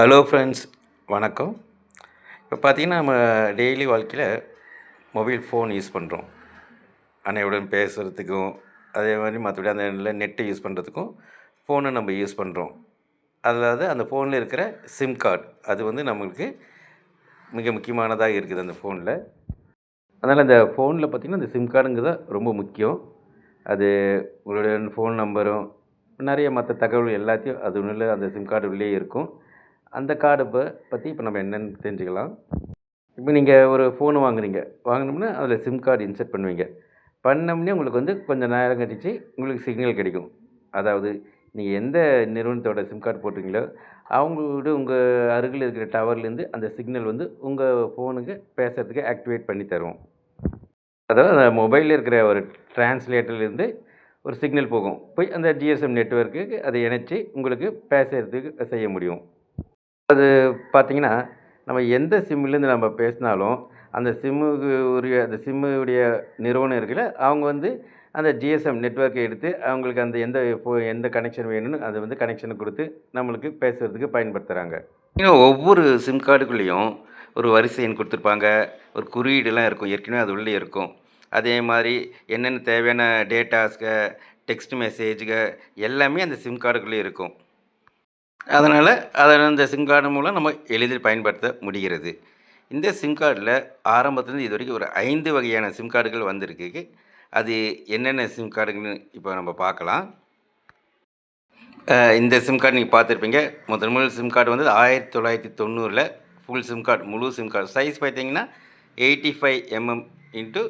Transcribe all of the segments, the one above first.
Hello friends வணக்கம். இப்போ பார்த்தீங்கன்னா நம்ம டெய்லி வாழ்க்கையில் மொபைல் ஃபோன் யூஸ் பண்ணுறோம் அன்னையுடன் பேசுகிறதுக்கும் அதே மாதிரி மற்றபடி அந்த இதில் நெட்டு யூஸ் பண்ணுறதுக்கும் ஃபோனை நம்ம யூஸ் பண்ணுறோம் அதாவது அந்த ஃபோனில் இருக்கிற சிம் கார்டு அது வந்து நம்மளுக்கு மிக முக்கியமானதாக இருக்குது அந்த ஃபோனில் அதனால் அந்த ஃபோனில் பார்த்திங்கன்னா அந்த சிம் கார்டுங்கிறது ரொம்ப முக்கியம். அது உங்களுடைய ஃபோன் நம்பரும் நிறைய மற்ற தகவல் எல்லாத்தையும் அது உள்ள அந்த சிம் கார்டு உள்ளே இருக்கும். அந்த கார்டு இப்போ பற்றி இப்போ நம்ம என்னென்னு தெரிஞ்சுக்கலாம். இப்போ நீங்கள் ஒரு ஃபோன் வாங்குறீங்க வாங்கினோம்னா அதில் சிம் கார்டு இன்சர்ட் பண்ணுவீங்க. பண்ணோம்னே உங்களுக்கு வந்து கொஞ்சம் நேரம் கழிச்சு உங்களுக்கு சிக்னல் கிடைக்கும். அதாவது நீங்கள் எந்த நிறுவனத்தோட சிம் கார்டு போட்டிங்களோ அவங்களோட உங்கள் அருகில் இருக்கிற டவர்லேருந்து அந்த சிக்னல் வந்து உங்கள் ஃபோனுக்கு பேசுகிறதுக்கு ஆக்டிவேட் பண்ணி தருவோம். அதாவது அந்த மொபைலில் இருக்கிற ஒரு டிரான்ஸ்லேட்டர்லேருந்து ஒரு சிக்னல் போகும். போய் அந்த ஜிஎஸ்எம் நெட்ஒர்க்குக்கு அதை இணைச்சி உங்களுக்கு பேசுகிறதுக்கு செய்ய முடியும். அது பார்த்தீங்கன்னா நம்ம எந்த சிம்லேருந்து நம்ம பேசினாலும் அந்த சிம்முக்கு உரிய அந்த சிம்முடைய நிறுவனம் இருக்குல்ல அவங்க வந்து அந்த ஜிஎஸ்எம் நெட்ஒர்க்கை எடுத்து அவங்களுக்கு அந்த எந்த இப்போ எந்த கனெக்ஷன் வேணும்னு அதை வந்து கனெக்ஷனை கொடுத்து நம்மளுக்கு பேசுகிறதுக்கு பயன்படுத்துகிறாங்க இன்னும் ஒவ்வொரு சிம் கார்டுக்குள்ளேயும் ஒரு வரிசை எண் கொடுத்துருப்பாங்க. ஒரு குறியீடுலாம் இருக்கும். ஏற்கனவே அது உள்ளே இருக்கும். அதே மாதிரி என்னென்ன தேவையான டேட்டாஸ்க டெக்ஸ்ட் மெசேஜ்க எல்லாமே அந்த சிம் கார்டுக்குள்ளே இருக்கும். அதனால் அதை அந்த சிம் கார்டு மூலம் நம்ம எளிதில் பயன்படுத்த முடிகிறது. இந்த சிம் கார்டில் ஆரம்பத்துலேருந்து இது வரைக்கும் ஒரு ஐந்து வகையான சிம் கார்டுகள் வந்திருக்கு. அது என்னென்ன சிம் கார்டுங்கன்னு இப்போ நம்ம பார்க்கலாம். இந்த சிம் கார்டு நீங்கள் பார்த்துருப்பீங்க. முதல் முதல் சிம் கார்டு வந்து ஆயிரத்தி தொள்ளாயிரத்தி தொண்ணூறில் ஃபுல் சிம் கார்டு முழு சிம் கார்டு. சைஸ் பார்த்தீங்கன்னா eighty five mm into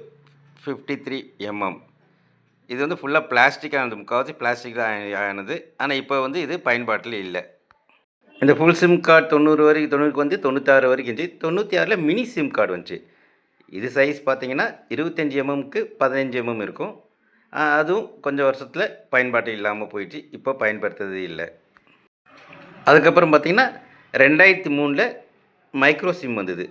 fifty three mm இது வந்து ஃபுல்லாக பிளாஸ்டிக் ஆனது. முக்கால்வாசி பிளாஸ்டிக் ஆனது. ஆனால் இப்போ வந்து இது பயன்பாட்டில் இல்லை. இந்த ஃபுல் சிம் கார்டு தொண்ணூறு வரைக்கும் தொண்ணூறுக்கு வந்து தொண்ணூத்தாறு வரைக்கும் இருந்துச்சு. தொண்ணூற்றி ஆறில் மினி சிம் கார்டு வந்துச்சு. இது சைஸ் பார்த்தீங்கன்னா இருபத்தஞ்சி எம்எம்க்கு பதினஞ்சு எம்எம் இருக்கும். அதுவும் கொஞ்சம் வருஷத்தில் பயன்பாட்டு இல்லாமல் போயிடுச்சு. இப்போ பயன்படுத்துறது இல்லை. அதுக்கப்புறம் பார்த்திங்கன்னா ரெண்டாயிரத்தி மூணில் மைக்ரோ சிம் வந்தது.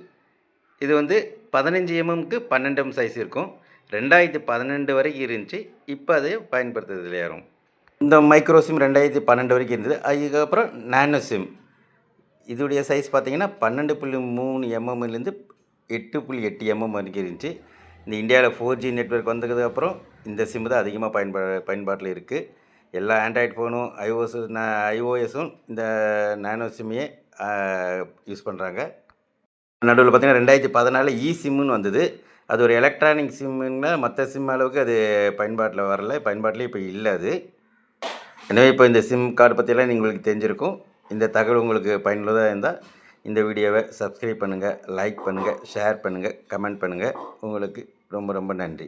இது வந்து பதினஞ்சு எம்எம்க்கு பன்னெண்டு எம் சைஸ் இருக்கும். ரெண்டாயிரத்தி பன்னெண்டு வரைக்கும் இருந்துச்சு. இப்போ அது பயன்படுத்துறதுல யாரும். இந்த மைக்ரோ சிம் ரெண்டாயிரத்தி பன்னெண்டு வரைக்கும் இருந்தது. அதுக்கப்புறம் நானோ சிம் இதோடைய சைஸ் பார்த்தீங்கன்னா பன்னெண்டு புள்ளி மூணு எம்எம்லேருந்து எட்டு புள்ளி எட்டு எம்எம் வரைக்கும் இருந்துச்சு. இந்த இந்தியாவில் ஃபோர் ஜி நெட்ஒர்க் வந்ததுக்கப்புறம் இந்த சிம்மு தான் அதிகமாக பயன்பா பயன்பாட்டில் இருக்குது எல்லா ஆண்ட்ராய்டு ஃபோனும் ஐஓஎஸ் ஐஓஎஸும் இந்த நானோ சிம்மையே யூஸ் பண்ணுறாங்க நடுவில் பார்த்திங்கன்னா ரெண்டாயிரத்தி பதினாலில் இ e சிம்முன்னு வந்தது. அது ஒரு எலக்ட்ரானிக் சிம்முன்னா மற்ற சிம் அளவுக்கு அது பயன்பாட்டில் வரல. பயன்பாட்டில் இப்போ இல்லை அது. எனவே இப்போ இந்த சிம் கார்டு பற்றியெல்லாம் உங்களுக்கு தெரிஞ்சிருக்கும். இந்த தகவல் உங்களுக்கு பயனுள்ளதாக இருந்தால் இந்த வீடியோவை சப்ஸ்கிரைப் பண்ணுங்கள் லைக் பண்ணுங்கள் ஷேர் பண்ணுங்கள் கமெண்ட் பண்ணுங்கள் உங்களுக்கு ரொம்ப ரொம்ப நன்றி.